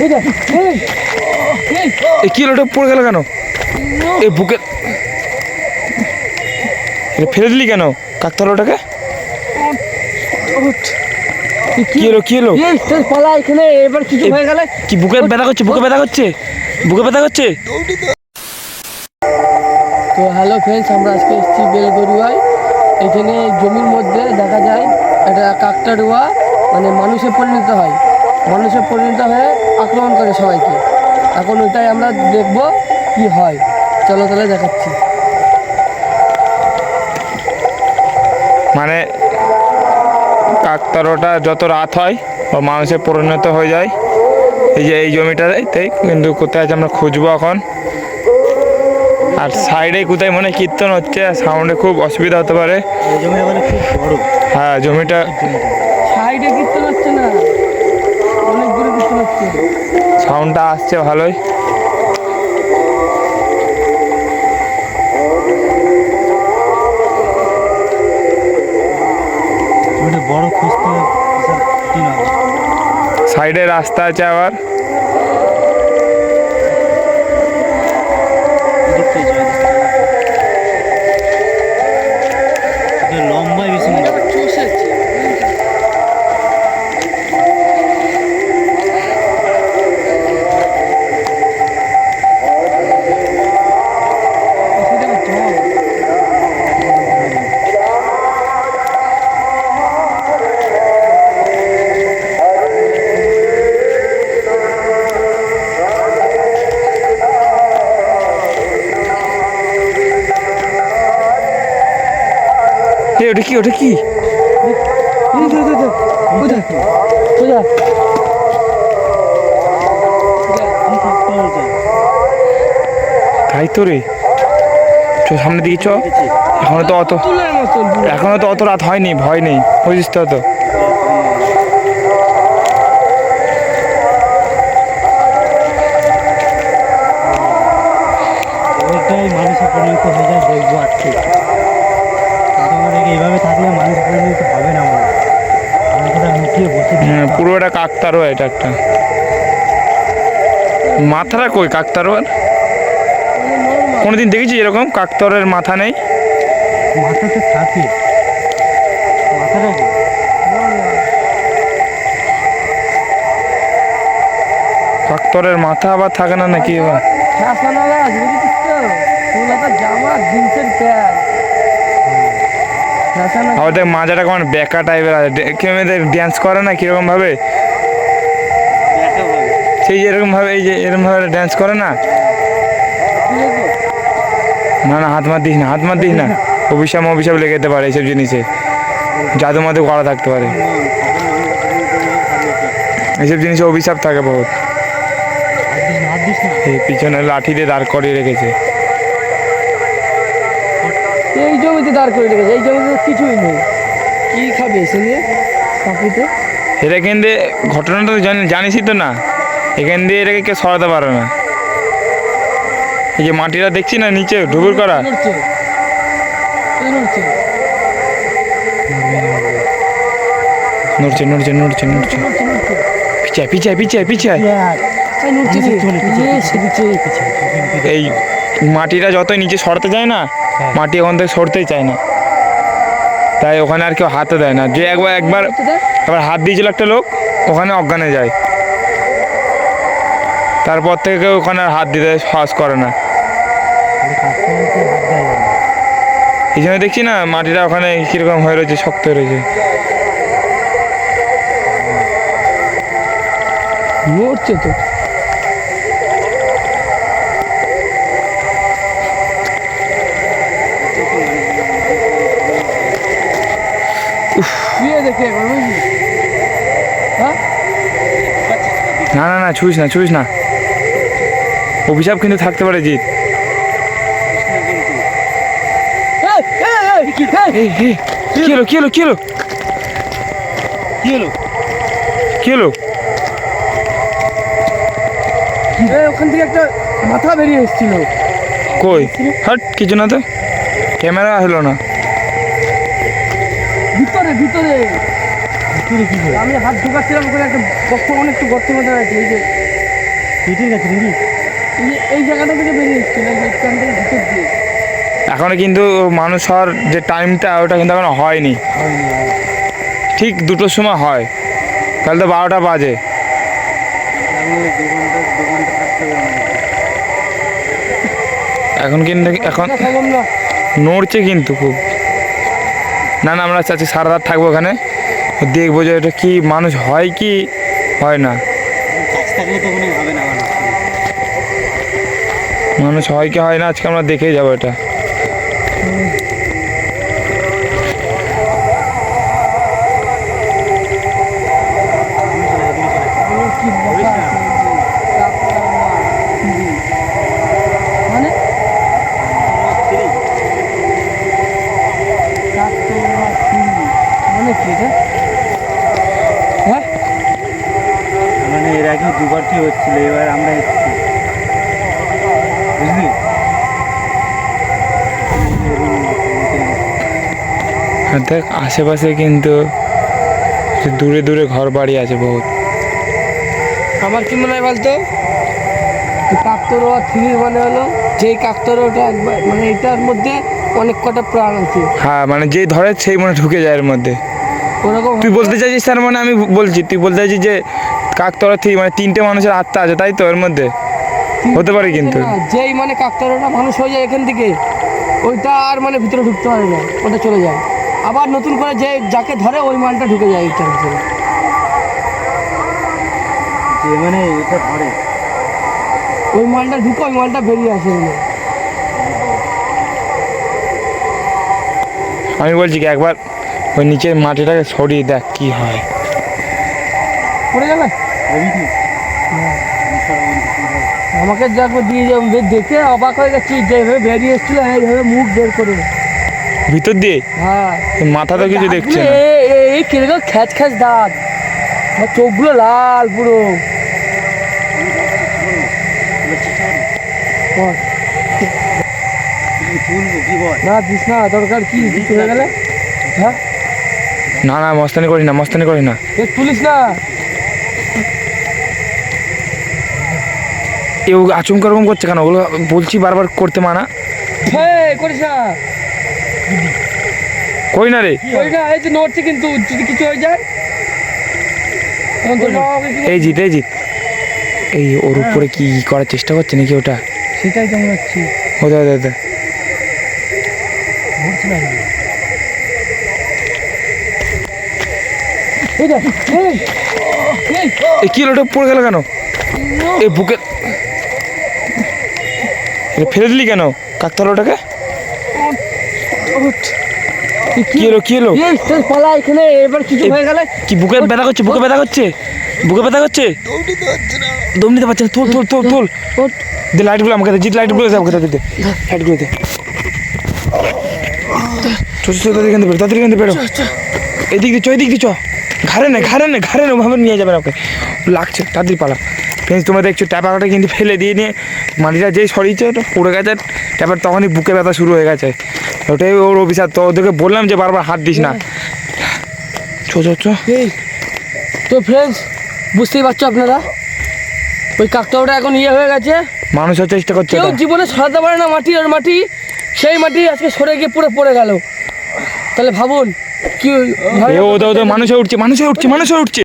এ কি হলো? ওটা পড়ে গেল কেন? এ বুকে ফেলে দিলি কেন? কাকতাল ওটাকে কি হলো? কি হলো? পালা এখানে এবার কিছু হয়ে গেলে কি বুকে ব্যথা করছে? বুকে ব্যথা করছে? বুকে ব্যথা করছে? তো হ্যালো ফ্রেন্ডস আমরা আজকে এসেছি এখানে জমির মধ্যে দেখা যায় একটা কাকটাড়ুয়া মানে মানুষে পরিণত হয়। মানুষে পরিণত হয়ে আক্রমণ করে সবাইকে। এখন ওইটাই আমরা দেখব কি হয়। চলো তাহলে দেখাচ্ছি। মানে কাকতারোটা যত রাত হয় ও মানুষে পরিণত হয়ে যায়। এই যে এই জমিটাতে কিন্তু কোথায় আছে আমরা খুঁজবো এখন। আর সাইডে কোথায় মনে কীর্তন হচ্ছে সাউন্ডে খুব অসুবিধা হতে পারে। মানে খুব হ্যাঁ জমিটা সাইডে কীর্তন সাউন্ডটা আসছে ভালোই। বড় খুঁজতে সাইডে রাস্তা আছে আবার। এ ওটা কি ওটা কি? তাই তো রে। চ সামনে দিকে চ এখনও তো অত এখনও তো অত রাত হয়নি ভয় নেই বুঝিস তো তো একটা এটা একটা। মাথাটা কই কাকতারোয়ার? কোনোদিন দেখেছি এরকম? কাকতারের মাথা নেই? মাথাতে থাকে। মাথাটা কাকতরের মাথা আবার থাকে না নাকি এবার? আবার দেখ মাজাটা কেমন বেকা টাইপের আছে। কেউ ড্যান্স করে না কীরকম ভাবে? সেই যেরকম ভাবে এই যে এরকম ভাবে ড্যান্স করে না? না না হাত মার দিস না হাত মার দিস না। অভিশাপ অভিশাপ লেগে যেতে পারে এইসব জিনিসে। জাদু মাদু করা থাকতে পারে। এইসব জিনিসে অভিশাপ থাকে বহুত। এই পিছনে লাঠি দিয়ে দাঁড় করিয়ে রেখেছে। এই জমিতে দাঁড় করে রেখেছে এই জমিতে কিছুই নেই। কি খাবে এসে নিয়ে? এটা কিন্তু ঘটনাটা জানিসই তো না। এখান দিয়ে এটাকে কেউ সরাতে পারে না। এই যে মাটিটা দেখছি না নিচে ডুবুর করা? নড়ছে নড়ছে নড়ছে নড়ছে। পিছায় পিছায় পিছায় পিছায়। এই মাটিটা যতই নিচে সরতে যায় না হ্যাঁ। মাটি ওখান থেকে সরতেই চায় না। তাই ওখানে আর কেউ হাতে দেয় না। যে একবার একবার আবার হাত দিয়েছিল একটা লোক ওখানে অজ্ঞানে যায়। তারপর থেকে কেউ ওখানে হাত দিতে সাহস করে না। এই জন্য দেখছি না মাটিটা ওখানে কীরকম হয়ে রয়েছে শক্ত হয়ে রয়েছে। নড়ছে তো। হ্যাঁ? না না না ছুঁইস না ছুঁইস না। অভিশাপ কিন্তু থাকতে পারে জিৎ। কি হলো কি হলো কি হলো? কি হলো? কি হলো? ওখান থেকে একটা মাথা বেরিয়ে এসেছিল। কই? হট কিছু না তো? ক্যামেরা হলো না। ভিতরে ভিতরে। ভিতরে কি আমি হাত ঢুকাচ্ছিলাম ওখানে একটা গর্ত অনেক একটু গর্তের মধ্যে আছে এই যে। পেটের কাছে নাকি? এই জায়গাটা থেকে বেরিয়ে এসছে না? এখান থেকে ভিতর দিয়ে এখনও কিন্তু মানুষ হওয়ার যে টাইমটা ওটা কিন্তু এখনও হয়নি। ঠিক দুটোর সময় হয়। তাহলে তো বারোটা বাজে। এখন কিন্তু এখন নড়ছে কিন্তু খুব। না না আমরা চাচ্ছি সারা রাত থাকব ওখানে। দেখব যে এটা কি মানুষ হয় কি হয় না। থাকলে তো হবে না মানুষ হয় কি হয় না, আজকে আমরা দেখেই যাব এটা। মানে এর আগে দুবার কি হচ্ছিল? এবার আমরা দেখ আশেপাশে কিন্তু দূরে দূরে ঘর বাড়ি আছে বহুত। আমার কি মনে হয় বলতো? কাকতরোয়া থ্রির মানে হলো যেই কাকতরোটা একবার মানে এটার মধ্যে অনেক কটা প্রাণ আছে। হ্যাঁ মানে যেই ধরে সেই মনে ঢুকে যায় এর মধ্যে। ওরকম তুই বলতে চাইছিস স্যার মানে আমি বলছি তুই বলতে চাইছিস যে কাকতলা থেকে মানে তিনটে মানুষের আত্মা আছে তাই তো এর মধ্যে? হতে পারে কিন্তু। যেই মানে কাকতরোটা মানুষ হয়ে যায় এখান থেকে ওইটা আর মানে ভিতরে ঢুকতে পারে না ওটা চলে যায়। আবার নতুন করে যে যাকে ধরে ওই মালটা ঢুকে যায় ভিতরে। যে মানে এটা ধরে। ওই মালটা ঢুকে ওই মালটা বেরিয়ে আসে। আমি বলছি কি একবার ওই নিচের মাটিটাকে সরিয়ে দেখ কি হয়। পড়ে যাবে আমাকে যে একবার দিয়ে যাব দেখে অবাক হয়ে গেছি যেভাবে বেরিয়ে এসেছিল এইভাবে মুখ বের করে। ভিতর দিয়ে? হ্যাঁ। মাথা তো কিছু দেখছে না? এ- এ- এই কীরকম খ্যাচ খ্যাচ দাঁত। চোখগুলো লাল পুরো। না দিস না দরকার কি? হয়ে গেলে? হ্যাঁ? না না মস্তানি করি না মস্তানি করি না। এ তুলিস না। এও আচমকা রকম করছে কেন? ওগুলো বলছি বারবার করতে মানা। করিস না। করি না রে? ওই না এই যে নড়ছে কিন্তু যদি কিছু হয়ে যায়? এই জিত এই জিত এই ওর উপরে কি করার চেষ্টা করছে নাকি ওটা? সেটাই তো মনে হচ্ছে ওদা ওদা ওদা না এই কি হলো ওটা পড়ে গেল কেন? এই বুকে ফেলে দিলি কেন? কাকতাল ওটাকে? উঠ। এই কি হলো কি হলো পালা এখানে এবার কিছু হয়ে গেলে? কি বুকে ব্যথা করছে বুকে ব্যথা করছে? বুকে ব্যথা করছে? দম নিতে পারছে না। তোল তোল তোল তোল। ওঠ। দে লাইটগুলো আমাকে দে জিত লাইটগুলো দে আমাকে দে। লাইটগুলো দে। চো চো তাদের এখান থেকে বেরো তাদের এখান থেকে বেরো। এদিক দিয়ে চ এদিক দিয়ে চ ঘাড়ে নে ঘাড়ে নে ঘাড়ে নে ওভাবে নিয়ে যাবেন ওকে। লাগছে তাড়াতাড়ি পালা। ফ্রেন্ডস তোমরা দেখছ ট্যাপাটা কিন্তু ফেলে দিয়ে নিয়ে মাটিটা যেই সরিয়েছে ওটা পড়ে গেছে। ট্যাপার তখনই বুকে ব্যথা শুরু হয়ে গেছে। ওটাই ওর অফিসার তো ওদেরকে বললাম যে বারবার হাত দিস না। চো চো চো। তো ফ্রেন্ডস বুঝতেই পারছ আপনারা? ওই কাকটাওটা এখন ইয়ে হয়ে গেছে। মানুষের চেষ্টা করছে কেউ জীবনে সরাতে পারে না মাটি আর মাটি। সেই মাটি আজকে সরে গিয়ে পুরো পড়ে গেল। তাহলে ভাবুন কি মানুষে উঠছে মানুষে উঠছে মানুষে উঠছে।